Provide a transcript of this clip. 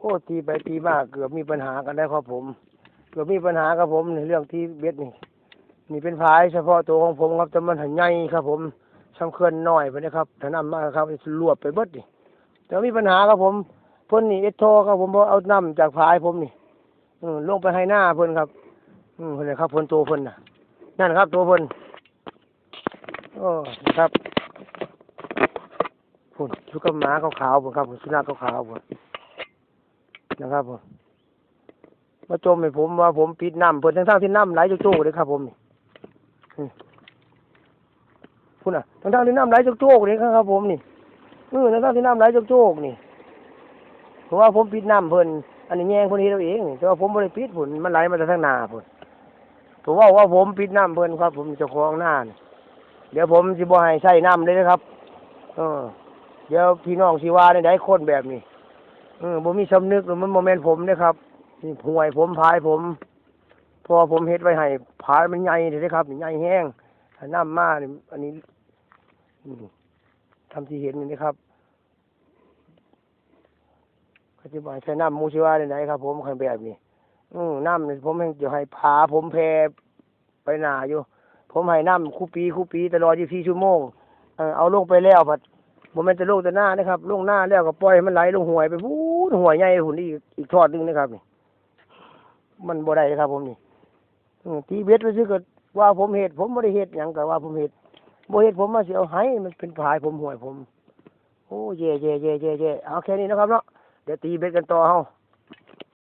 โอ้ตีไปตีมาเกือบมีปัญหากันได้ครับผม เกือบมีปัญหาครับผมในเรื่องที่เบ็ดนี่นี่เป็นพายเฉพาะตัวของผมครับแต่มันหันใหญ่ครับ ผมสำคัญน้อยไปนะครับถ้านำมากครับรวบไปเบิดนี่แต่มีปัญหาครับผมเพิ่นนี่เอสโทครับผมเพราะเอาน้ำจากพายผมนี่อืลงไปให้หน้าเพิ่นครับอืมเพิ่นนะครับเพิ่นตัวเพิ่นน่ะ นั่นครับ ตัวเพิ่นโอ้ครับพุ่นชุกกับหมาขาวๆผมครับผมสุนัขขาวๆผม นะครับผมมาจมให้ผมว่าผมปิดน้ำเพิ่นทั้งๆที่น้ำไหลโจ้ๆเลยครับ ผมนี่อืมพุ่นอะทั้งๆที่น้ำไหลโจ้ๆเลยครับผมนี่เออทั้งๆที่น้ำไหลโจ้ๆนี่เพราะว่าผมปิดน้ำเพิ่นอันนี้แยงเพิ่นเฮ็ดเอาเองแต่ว่าผมบ่ได้ปิดพุ่นมันไหลมาจากทางนาพุ่นผมว่าว่าผมปิดน้ำเพิ่นครับ ผมจ้าของหน้านเดี๋ยวผมสิบ่ให้ใช้น้ำเลยนะครับ เออ เดี๋ยวพี่น้องสิว่าได้ได้คนแบบนี้ เออบ่มีสำนึกหรือมันโมเมนต์ผมนะครับนี่ห่วยผมพายผม พอผมเฮ็ดไว้ให้พายมันใหญ่เลยครับใหญ่แห้งถ้าน้ำมานี่อันนี้ทำที่เห็นนี่นะครับก็จะบ่ให้ใช้น้ำมูสิว่าได้ไหนครับ ผมคันแบบนี้ อืมน้ำผมให้เดี๋ยวให้ผาผมแพรไปหนาอยู่ ผมให้น้ำคู่ปีคู่ปีตลอด24ชั่วโมง เออเอาลงไปแล้วผัด ผมมันจะลงแต่หน้านะครับลงหน้าแล้วก็ปล่อยมันไหลลงห่วยไปพูดห่วยใหญ่หุ่นอีกอีกทอดหนึงนะครับนี่มันบ่ได้ครับ ผมนี่ทีเบ็ดไปซื้อก็ว่าผมเหตุผมบ่ได้เหตุอย่างกับว่าผมเหตุบ่เหตุผมมาเสียวหายมันเป็นผายผมห่วยผม โอ้เย่เย่เย่เย่เย่เอาแค่นี้นะครับเนาะเดี๋ยวตีเบ็ดกันต่อเฮา